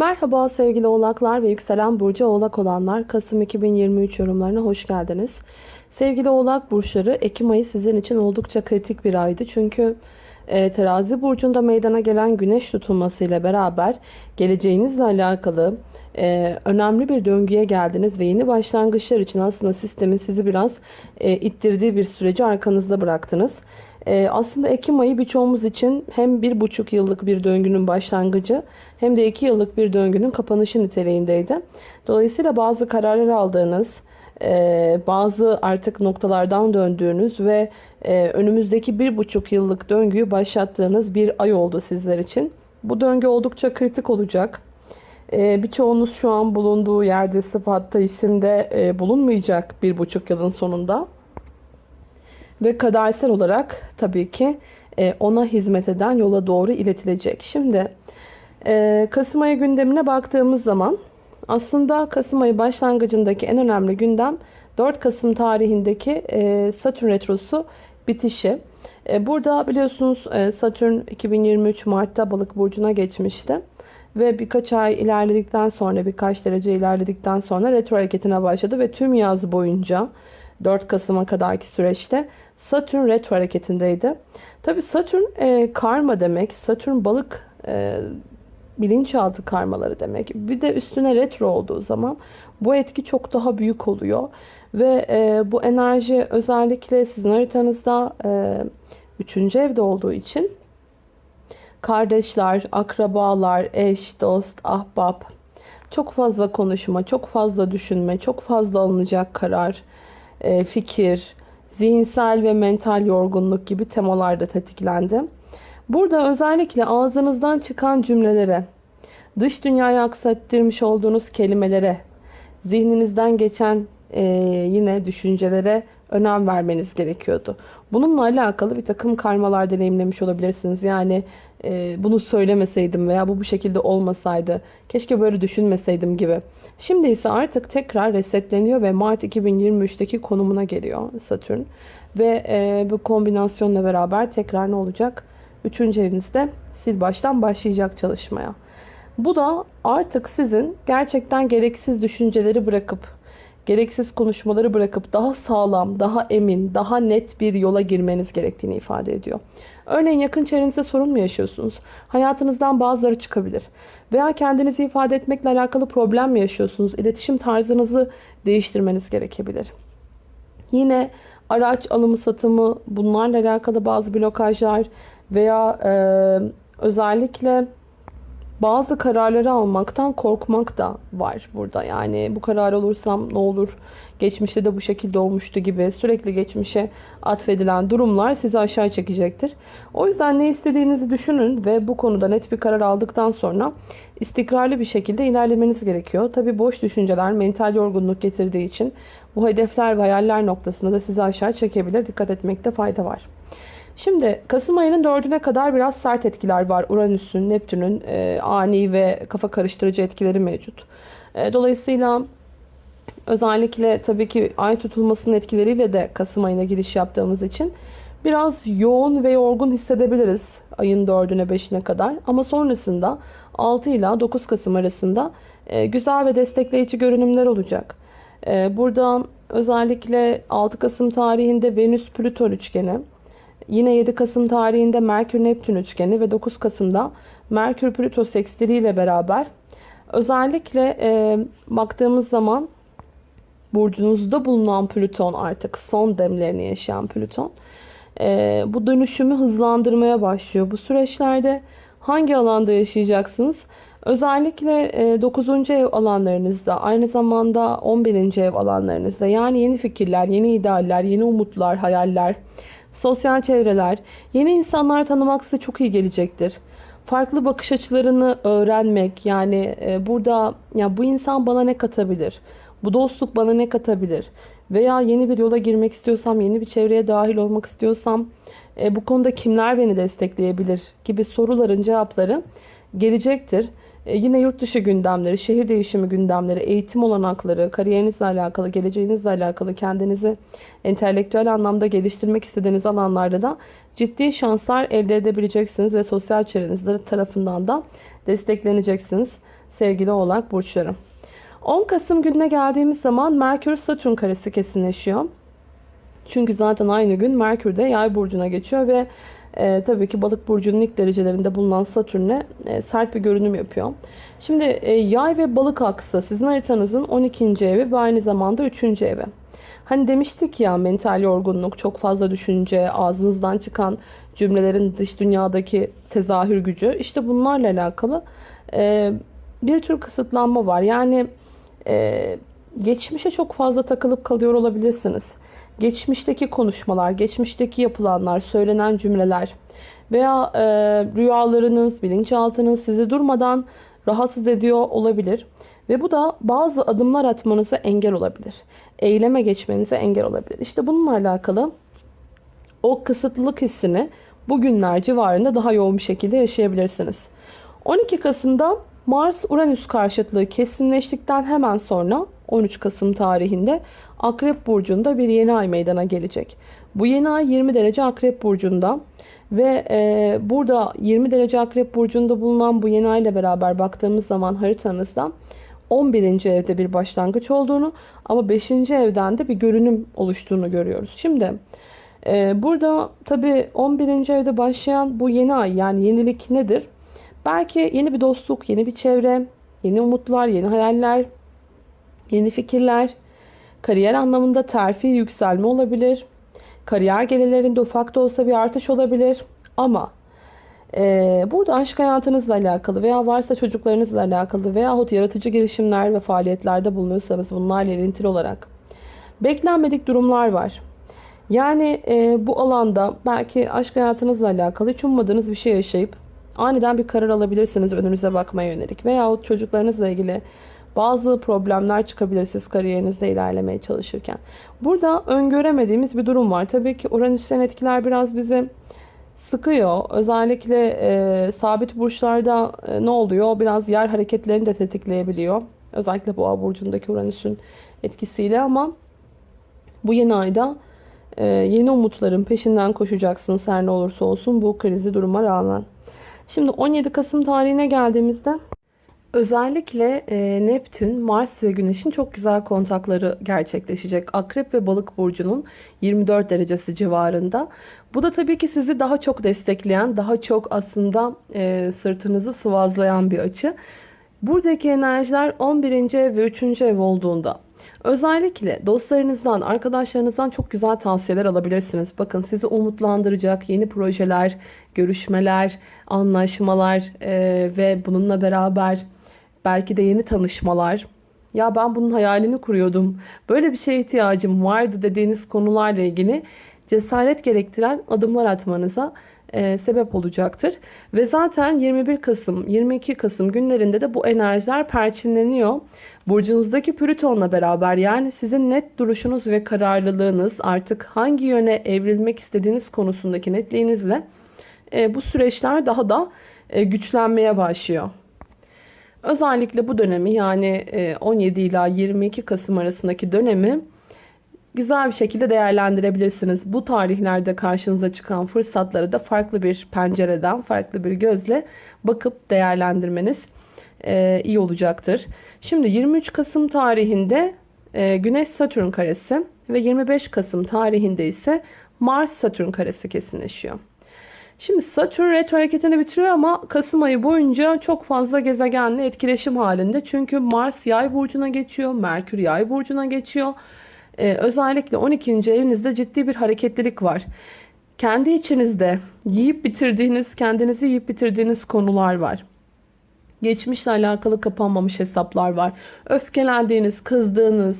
Merhaba sevgili oğlaklar ve yükselen burcu oğlak olanlar. Kasım 2023 yorumlarına hoş geldiniz. Sevgili oğlak burçları Ekim ayı sizin için oldukça kritik bir aydı. Çünkü e, terazi burcunda meydana gelen güneş tutulması ile beraber geleceğinizle alakalı e, önemli bir döngüye geldiniz ve yeni başlangıçlar için aslında sistemin sizi biraz e, ittirdiği bir süreci arkanızda bıraktınız. Ee, aslında Ekim ayı birçoğumuz için hem bir buçuk yıllık bir döngünün başlangıcı hem de iki yıllık bir döngünün kapanışı niteliğindeydi. Dolayısıyla bazı kararlar aldığınız, e, bazı artık noktalardan döndüğünüz ve e, önümüzdeki bir buçuk yıllık döngüyü başlattığınız bir ay oldu sizler için. Bu döngü oldukça kritik olacak. E, birçoğunuz şu an bulunduğu yerde, sıfatta, isimde bulunmayacak bir buçuk yılın sonunda. Ve kadersel olarak tabii ki e, ona hizmet eden yola doğru iletilecek. Şimdi e, Kasım ayı gündemine baktığımız zaman aslında Kasım ayı başlangıcındaki en önemli gündem 4 Kasım tarihindeki e, Satürn Retrosu bitişi. Burada biliyorsunuz Satürn 2023 Mart'ta balık burcuna geçmişti. Ve birkaç ay ilerledikten sonra birkaç derece ilerledikten sonra retro hareketine başladı ve tüm yaz boyunca 4 Kasım'a kadarki süreçte Satürn retro hareketindeydi. Tabi Satürn e, karma demek. Satürn balık e, bilinçaltı karmaları demek. Bir de üstüne retro olduğu zaman bu etki çok daha büyük oluyor. Ve e, bu enerji özellikle sizin haritanızda e, 3. evde olduğu için kardeşler, akrabalar, eş, dost, ahbap, çok fazla konuşma, çok fazla düşünme, çok fazla alınacak karar, e, fikir, zihinsel ve mental yorgunluk gibi temalarda tetiklendi. Burada özellikle ağzınızdan çıkan cümlelere, dış dünyaya aksettirmiş olduğunuz kelimelere, zihninizden geçen e, yine düşüncelere önem vermeniz gerekiyordu. Bununla alakalı bir takım karmalar deneyimlemiş olabilirsiniz. Yani e, bunu söylemeseydim veya bu bu şekilde olmasaydı, keşke böyle düşünmeseydim gibi. Şimdi ise artık tekrar resetleniyor ve Mart 2023'teki konumuna geliyor Satürn. Ve e, bu kombinasyonla beraber tekrar ne olacak? Üçüncü evinizde sil baştan başlayacak çalışmaya. Bu da artık sizin gerçekten gereksiz düşünceleri bırakıp gereksiz konuşmaları bırakıp daha sağlam, daha emin, daha net bir yola girmeniz gerektiğini ifade ediyor. Örneğin yakın çevrenizde sorun mu yaşıyorsunuz? Hayatınızdan bazıları çıkabilir. Veya kendinizi ifade etmekle alakalı problem mi yaşıyorsunuz? İletişim tarzınızı değiştirmeniz gerekebilir. Yine araç alımı satımı bunlarla alakalı bazı blokajlar veya e, özellikle bazı kararları almaktan korkmak da var burada. Yani bu karar olursam ne olur? Geçmişte de bu şekilde olmuştu gibi sürekli geçmişe atfedilen durumlar sizi aşağı çekecektir. O yüzden ne istediğinizi düşünün ve bu konuda net bir karar aldıktan sonra istikrarlı bir şekilde ilerlemeniz gerekiyor. Tabi boş düşünceler mental yorgunluk getirdiği için bu hedefler ve hayaller noktasında da sizi aşağı çekebilir. Dikkat etmekte fayda var. Şimdi Kasım ayının 4'üne kadar biraz sert etkiler var. Uranüs'ün, Neptün'ün e, ani ve kafa karıştırıcı etkileri mevcut. E, dolayısıyla özellikle tabii ki ay tutulmasının etkileriyle de Kasım ayına giriş yaptığımız için biraz yoğun ve yorgun hissedebiliriz ayın 4'üne 5'ine kadar. Ama sonrasında 6 ile 9 Kasım arasında e, güzel ve destekleyici görünümler olacak. E, burada özellikle 6 Kasım tarihinde Venüs-Plüton üçgeni Yine 7 Kasım tarihinde Merkür-Neptün üçgeni ve 9 Kasım'da Merkür-Plüto sekstili ile beraber özellikle e, baktığımız zaman burcunuzda bulunan Plüton artık son demlerini yaşayan Plüton e, bu dönüşümü hızlandırmaya başlıyor. Bu süreçlerde hangi alanda yaşayacaksınız? Özellikle 9. ev alanlarınızda, aynı zamanda 11. ev alanlarınızda yani yeni fikirler, yeni idealler, yeni umutlar, hayaller, sosyal çevreler, yeni insanlar tanımak size çok iyi gelecektir. Farklı bakış açılarını öğrenmek yani e, burada ya bu insan bana ne katabilir? Bu dostluk bana ne katabilir? Veya yeni bir yola girmek istiyorsam, yeni bir çevreye dahil olmak istiyorsam e, bu konuda kimler beni destekleyebilir gibi soruların cevapları gelecektir. E, yine yurt dışı gündemleri, şehir değişimi gündemleri, eğitim olanakları, kariyerinizle alakalı, geleceğinizle alakalı kendinizi entelektüel anlamda geliştirmek istediğiniz alanlarda da ciddi şanslar elde edebileceksiniz ve sosyal çevrenizler tarafından da destekleneceksiniz. sevgili oğlak burçları. 10 Kasım gününe geldiğimiz zaman Merkür Satürn karesi kesinleşiyor. Çünkü zaten aynı gün Merkür de yay burcuna geçiyor ve e, tabii ki balık burcunun ilk derecelerinde bulunan Satürn'e e, sert bir görünüm yapıyor. Şimdi e, yay ve balık aksı sizin haritanızın 12. evi ve aynı zamanda 3. evi. Hani demiştik ya mental yorgunluk, çok fazla düşünce, ağzınızdan çıkan cümlelerin dış dünyadaki tezahür gücü. İşte bunlarla alakalı e, bir tür kısıtlanma var. Yani e, geçmişe çok fazla takılıp kalıyor olabilirsiniz. Geçmişteki konuşmalar, geçmişteki yapılanlar, söylenen cümleler veya e, rüyalarınız, bilinçaltınız sizi durmadan rahatsız ediyor olabilir. Ve bu da bazı adımlar atmanıza engel olabilir. Eyleme geçmenize engel olabilir. İşte bununla alakalı o kısıtlılık hissini bugünler civarında daha yoğun bir şekilde yaşayabilirsiniz. 12 Kasım'da Mars-Uranüs karşıtlığı kesinleştikten hemen sonra 13 Kasım tarihinde Akrep Burcu'nda bir yeni ay meydana gelecek. Bu yeni ay 20 derece Akrep Burcu'nda ve e, burada 20 derece Akrep Burcu'nda bulunan bu yeni ay ile beraber baktığımız zaman haritanızda 11. evde bir başlangıç olduğunu ama 5. evden de bir görünüm oluştuğunu görüyoruz. Şimdi e, burada tabi 11. evde başlayan bu yeni ay yani yenilik nedir? Belki yeni bir dostluk, yeni bir çevre, yeni umutlar, yeni hayaller, yeni fikirler, kariyer anlamında terfi yükselme olabilir. Kariyer gelirlerinde ufak da olsa bir artış olabilir. Ama e, burada aşk hayatınızla alakalı veya varsa çocuklarınızla alakalı veyahut yaratıcı girişimler ve faaliyetlerde bulunuyorsanız bunlarla ilintili olarak beklenmedik durumlar var. Yani e, bu alanda belki aşk hayatınızla alakalı hiç ummadığınız bir şey yaşayıp aniden bir karar alabilirsiniz önünüze bakmaya yönelik veyahut çocuklarınızla ilgili bazı problemler çıkabilir siz kariyerinizde ilerlemeye çalışırken. Burada öngöremediğimiz bir durum var. Tabii ki Uranüs'ten etkiler biraz bizi sıkıyor. Özellikle e, sabit burçlarda e, ne oluyor? Biraz yer hareketlerini de tetikleyebiliyor. Özellikle boğa burcundaki Uranüs'ün etkisiyle ama bu yeni ayda e, yeni umutların peşinden koşacaksın her ne olursa olsun bu krizi duruma rağmen. Şimdi 17 Kasım tarihine geldiğimizde özellikle e, Neptün, Mars ve Güneş'in çok güzel kontakları gerçekleşecek. Akrep ve Balık burcunun 24 derecesi civarında. Bu da tabii ki sizi daha çok destekleyen, daha çok aslında e, sırtınızı sıvazlayan bir açı. Buradaki enerjiler 11. ev ve 3. ev olduğunda özellikle dostlarınızdan, arkadaşlarınızdan çok güzel tavsiyeler alabilirsiniz. Bakın sizi umutlandıracak yeni projeler, görüşmeler, anlaşmalar e, ve bununla beraber belki de yeni tanışmalar. Ya ben bunun hayalini kuruyordum. Böyle bir şeye ihtiyacım vardı dediğiniz konularla ilgili cesaret gerektiren adımlar atmanıza e, sebep olacaktır. Ve zaten 21 Kasım, 22 Kasım günlerinde de bu enerjiler perçinleniyor. Burcunuzdaki Plüton'la beraber yani sizin net duruşunuz ve kararlılığınız artık hangi yöne evrilmek istediğiniz konusundaki netliğinizle e, bu süreçler daha da e, güçlenmeye başlıyor. Özellikle bu dönemi yani e, 17 ila 22 Kasım arasındaki dönemi güzel bir şekilde değerlendirebilirsiniz. Bu tarihlerde karşınıza çıkan fırsatları da farklı bir pencereden, farklı bir gözle bakıp değerlendirmeniz e, iyi olacaktır. Şimdi 23 Kasım tarihinde e, Güneş Satürn karesi ve 25 Kasım tarihinde ise Mars Satürn karesi kesinleşiyor. Şimdi Satürn retro hareketini bitiriyor ama Kasım ayı boyunca çok fazla gezegenle etkileşim halinde. Çünkü Mars yay burcuna geçiyor, Merkür yay burcuna geçiyor. Ee, özellikle 12. evinizde ciddi bir hareketlilik var. Kendi içinizde yiyip bitirdiğiniz, kendinizi yiyip bitirdiğiniz konular var. Geçmişle alakalı kapanmamış hesaplar var. Öfkelendiğiniz, kızdığınız,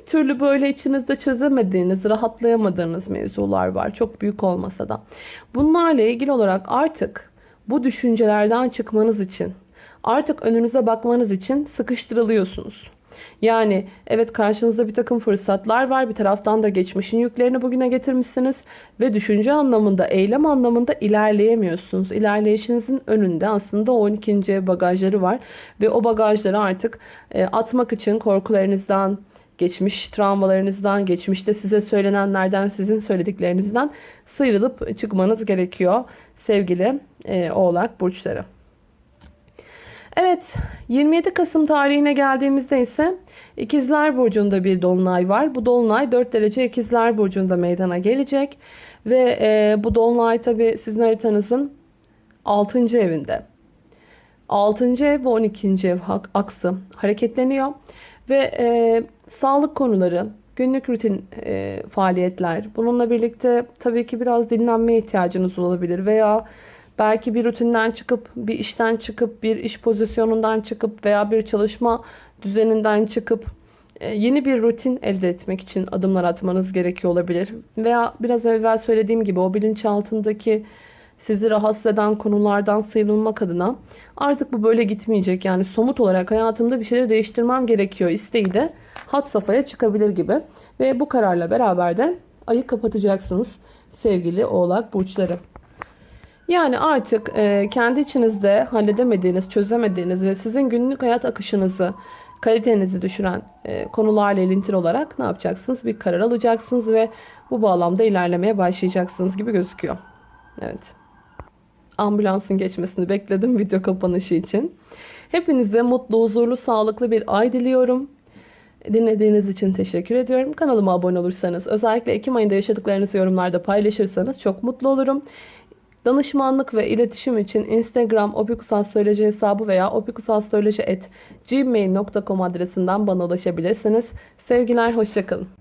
bir türlü böyle içinizde çözemediğiniz, rahatlayamadığınız mevzular var. Çok büyük olmasa da. Bunlarla ilgili olarak artık bu düşüncelerden çıkmanız için, artık önünüze bakmanız için sıkıştırılıyorsunuz. Yani evet karşınızda bir takım fırsatlar var. Bir taraftan da geçmişin yüklerini bugüne getirmişsiniz. Ve düşünce anlamında, eylem anlamında ilerleyemiyorsunuz. İlerleyişinizin önünde aslında 12. bagajları var. Ve o bagajları artık e, atmak için korkularınızdan, geçmiş travmalarınızdan, geçmişte size söylenenlerden, sizin söylediklerinizden sıyrılıp çıkmanız gerekiyor sevgili e, oğlak burçları. Evet, 27 Kasım tarihine geldiğimizde ise İkizler Burcu'nda bir dolunay var. Bu dolunay 4 derece İkizler Burcu'nda meydana gelecek. Ve e, bu dolunay tabi sizin haritanızın 6. evinde. 6. ev ve 12. ev aksı hareketleniyor. Ve e, sağlık konuları, günlük rutin e, faaliyetler, bununla birlikte tabii ki biraz dinlenmeye ihtiyacınız olabilir veya belki bir rutinden çıkıp, bir işten çıkıp, bir iş pozisyonundan çıkıp veya bir çalışma düzeninden çıkıp e, yeni bir rutin elde etmek için adımlar atmanız gerekiyor olabilir. Veya biraz evvel söylediğim gibi o bilinçaltındaki sizi rahatsız eden konulardan sıyrılmak adına artık bu böyle gitmeyecek. Yani somut olarak hayatımda bir şeyleri değiştirmem gerekiyor isteği de hat safhaya çıkabilir gibi. Ve bu kararla beraber de ayı kapatacaksınız sevgili oğlak burçları. Yani artık e, kendi içinizde halledemediğiniz, çözemediğiniz ve sizin günlük hayat akışınızı, kalitenizi düşüren e, konularla ilintili olarak ne yapacaksınız? Bir karar alacaksınız ve bu bağlamda ilerlemeye başlayacaksınız gibi gözüküyor. Evet. Ambulansın geçmesini bekledim video kapanışı için. Hepinize mutlu, huzurlu, sağlıklı bir ay diliyorum. Dinlediğiniz için teşekkür ediyorum. Kanalıma abone olursanız, özellikle Ekim ayında yaşadıklarınızı yorumlarda paylaşırsanız çok mutlu olurum. Danışmanlık ve iletişim için Instagram opikusastroloji hesabı veya opikusastroloji.gmail.com adresinden bana ulaşabilirsiniz. Sevgiler, hoşçakalın.